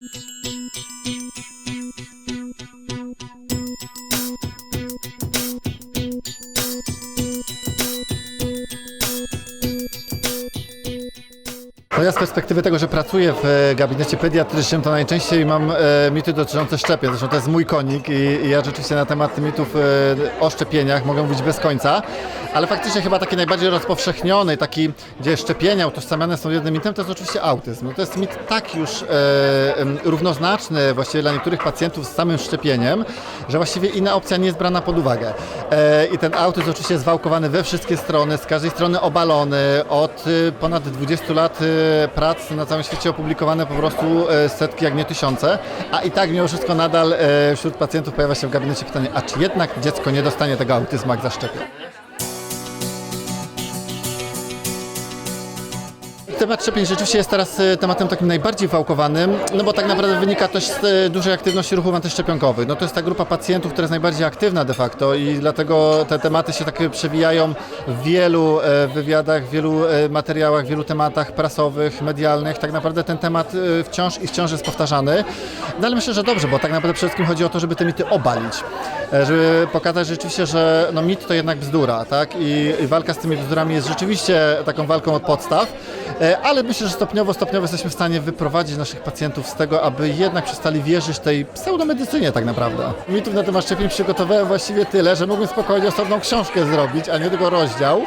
you No ja z perspektywy tego, że pracuję w e, gabinecie pediatrycznym, to najczęściej mam e, mity dotyczące szczepień. Zresztą to jest mój konik i, ja rzeczywiście na temat mitów e, o szczepieniach mogę mówić bez końca. Ale faktycznie chyba taki najbardziej rozpowszechniony, taki, gdzie szczepienia utożsamiane są jednym mitem, to jest oczywiście autyzm. No to jest mit tak już równoznaczny właściwie dla niektórych pacjentów z samym szczepieniem, że właściwie inna opcja nie jest brana pod uwagę. I ten autyzm oczywiście jest wałkowany we wszystkie strony, z każdej strony obalony. Od y, ponad 20 lat y, prac na całym świecie opublikowane po prostu e, setki, jak nie tysiące, a i tak mimo wszystko nadal e, wśród pacjentów pojawia się w gabinecie pytanie, a czy jednak dziecko nie dostanie tego autyzmu, jak zaszczepię? Temat szczepień rzeczywiście jest teraz e, tematem takim najbardziej wałkowanym, no bo tak naprawdę wynika też z e, dużej aktywności ruchów antyszczepionkowych. No to jest ta grupa pacjentów, która jest najbardziej aktywna de facto i dlatego te tematy się tak przewijają w wielu e, wywiadach, w wielu materiałach, w wielu tematach prasowych, medialnych. Tak naprawdę ten temat wciąż i wciąż jest powtarzany. No ale myślę, że dobrze, bo tak naprawdę przede wszystkim chodzi o to, żeby te mity obalić. E, Żeby pokazać rzeczywiście, że no mit to jednak bzdura, tak? I, I walka z tymi bzdurami jest rzeczywiście taką walką od podstaw. E, Ale myślę, że stopniowo, stopniowo jesteśmy w stanie wyprowadzić naszych pacjentów z tego, aby jednak przestali wierzyć tej pseudomedycynie tak naprawdę. Mitów na temat szczepień przygotowałem właściwie tyle, że mógłbym spokojnie osobną książkę zrobić, a nie tylko rozdział.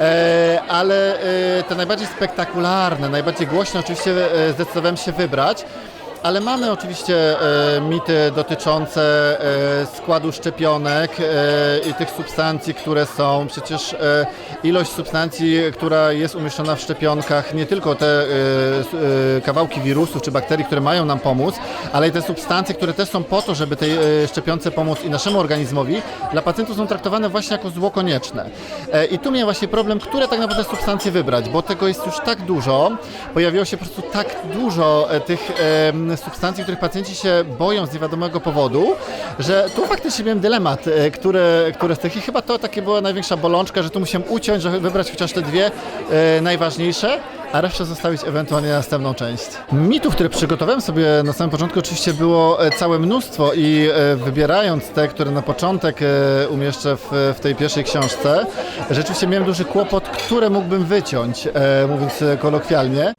E, ale e, te najbardziej spektakularne, najbardziej głośne oczywiście e, zdecydowałem się wybrać. Ale mamy oczywiście e, mity dotyczące e, składu szczepionek e, i tych substancji, które są. Przecież e, ilość substancji, która jest umieszczona w szczepionkach, nie tylko te e, e, kawałki wirusów czy bakterii, które mają nam pomóc, ale i te substancje, które też są po to, żeby tej e, szczepionce pomóc i naszemu organizmowi, dla pacjentów są traktowane właśnie jako zło konieczne. E, I tu miałem właśnie problem, które tak naprawdę substancje wybrać, bo tego jest już tak dużo, pojawiło się po prostu tak dużo e, tych em, substancji, których pacjenci się boją z niewiadomego powodu, że tu faktycznie miałem dylemat, e, które, które z tych i chyba to takie była największa bolączka, że tu musiałem uciąć, żeby wybrać chociaż te dwie e, najważniejsze, a resztę zostawić ewentualnie na następną część. Mitów, które przygotowałem sobie na samym początku oczywiście było e, całe mnóstwo i wybierając te, które na początek umieszczę w, w tej pierwszej książce, rzeczywiście miałem duży kłopot, które mógłbym wyciąć, mówiąc kolokwialnie.